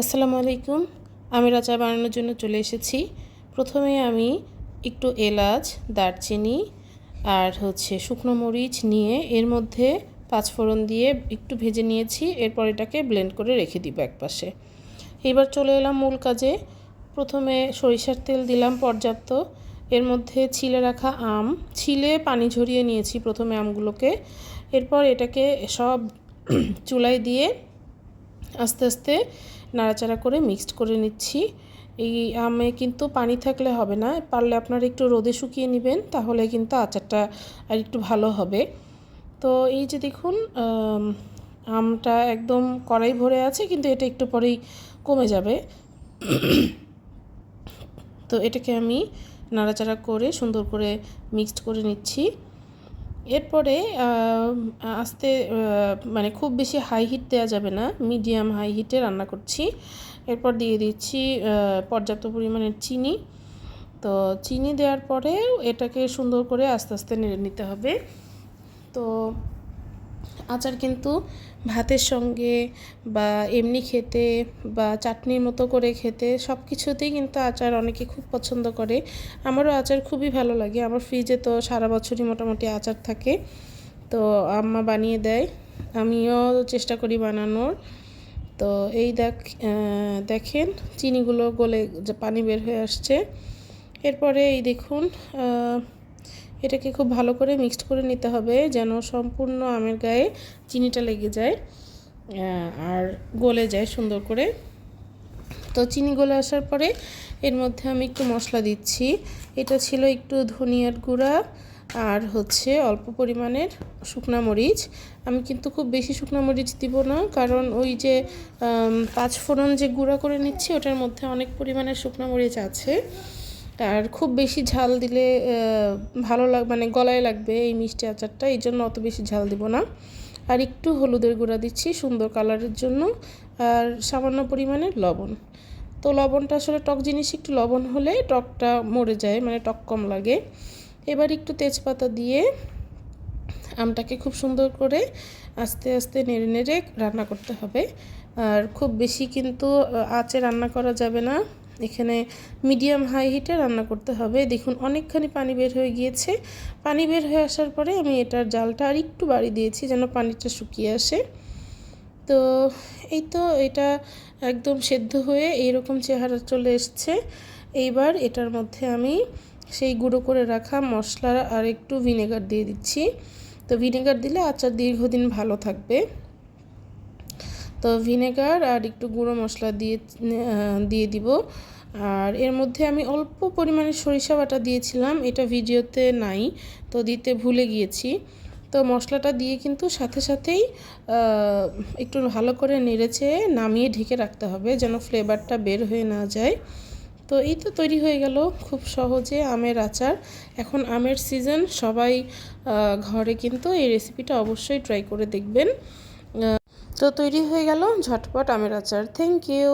আসসালামু আলাইকুম। আমের আচার বানানোর জন্য চলে এসেছি। প্রথমে আমি একটু এলাচ, দারচিনি আর হচ্ছে শুকনো মরিচ নিয়ে এর মধ্যে পাঁচফোড়ন দিয়ে একটু ভেজে নিয়েছি। এরপর এটাকে ব্লেন্ড করে রেখে দিব একপাশে। এবার চলে এলাম মূল কাজে। প্রথমে সরিষার তেল দিলাম পর্যাপ্ত। এর মধ্যে ছিলে রাখা আম। ছিলে পানি ঝরিয়ে নিয়েছি প্রথমে আমগুলোকে। এরপর এটাকে সব চুলায় দিয়ে আস্তে আস্তে নাড়াচাড়া করে মিক্সড করে নিচ্ছি। এই আমে কিন্তু পানি থাকলে হবে না, পারলে আপনারা একটু রোদে শুকিয়ে নেবেন, তাহলে কিন্তু আচারটা আর একটু ভালো হবে। তো এই যে দেখুন আমটা একদম কড়াই ভরে আছে, কিন্তু এটা একটু পরেই কমে যাবে। তো এটাকে আমি নাড়াচাড়া করে সুন্দর করে মিক্সড করে নিচ্ছি। এরপরে আস্তে মানে খুব বেশি হাই হিট দেওয়া যাবে না মিডিয়াম হাই হিটে রান্না করছি। এরপর দিয়ে দিচ্ছি পর্যাপ্ত পরিমাণের চিনি। তো চিনি দেওয়ার পরে এটাকে সুন্দর করে আস্তে আস্তে নেড়ে নিতে হবে। তো আচার কিন্তু ভাতের সঙ্গে বা এমনি খেতে বা চাটনির মতো করে খেতে সব কিছুতেই কিন্তু আচার অনেকে খুব পছন্দ করে। আমারও আচার খুবই ভালো লাগে। আমার ফ্রিজে তো সারা বছরই মোটামুটি আচার থাকে। তো আম্মা বানিয়ে দেয়। আমিও চেষ্টা করি বানানোর। তো এই দেখ দেখেন চিনিগুলো গলে পানি বের হয়ে আসছে। এরপরে এই দেখুন এটাকে খুব ভালো করে মিক্সড করে নিতে হবে যেন সম্পূর্ণ আমের গায়ে চিনিটা লেগে যায় আর গলে যায় সুন্দর করে। তো চিনি গলে আসার পরে এর মধ্যে আমি একটু মশলা দিচ্ছি। এটা ছিল একটু ধনিয়ার গুঁড়া আর হচ্ছে অল্প পরিমাণের শুকনা মরিচ। আমি কিন্তু খুব বেশি শুকনো মরিচ দিব না, কারণ ওই যে পাঁচ ফোড়ন যে গুঁড়া করে নিচ্ছি ওটার মধ্যে অনেক পরিমাণের শুকনো মরিচ আছে। আর খুব বেশি ঝাল দিলে ভালো লাগ মানে গলায় লাগবে এই মিষ্টি আচারটা, এই জন্য অত বেশি ঝাল দিব না। আর একটু হলুদের গুঁড়া দিচ্ছি সুন্দর কালারের জন্য, আর সামান্য পরিমাণে লবণ। তো লবণটা আসলে টক জিনিস, একটু লবণ হলে টকটা মরে যায় মানে টক কম লাগে। এবার একটু তেজপাতা দিয়ে আমটাকে খুব সুন্দর করে আস্তে আস্তে নেড়ে নেড়ে রান্না করতে হবে। আর খুব বেশি কিন্তু আঁচে রান্না করা যাবে না। এখানে মিডিয়াম হাই হিটে রান্না করতে হবে। দেখুন, অনেকখানি পানি বের হয়ে গিয়েছে। পানি বের হয়ে আসার পরে আমি এটার জালটা আর একটু বাড়ি দিয়েছি যেন পানিটা শুকিয়ে আসে। তো এই তো এটা একদম সেদ্ধ হয়ে এইরকম চেহারা চলে এসছে। এইবার এটার মধ্যে আমি সেই গুঁড়ো করে রাখা মশলা আর একটু ভিনেগার দিয়ে দিচ্ছি। তো ভিনেগার দিলে আচার দীর্ঘদিন ভালো থাকবে। তো ভিনেগার আর একটু গুঁড়ো মশলা দিয়ে দিয়ে দিব। আর এর মধ্যে আমি অল্প পরিমাণে সরিষা বাটা দিয়েছিলাম, এটা ভিডিওতে নাই, তো দিতে ভুলে গিয়েছি। তো মশলাটা দিয়ে কিন্তু সাথে সাথেই একটু ভালো করে নেড়েছে নামিয়ে ঢেকে রাখতে হবে যেন ফ্লেভারটা বের হয়ে না যায়। তো এই তো তৈরি হয়ে গেল খুব সহজে আমের আচার। এখন আমের সিজন, সবাই ঘরে কিন্তু এই রেসিপিটা অবশ্যই ট্রাই করে দেখবেন। তো তৈরি হয়ে গেল ঝটপট আমের আচার। Thank you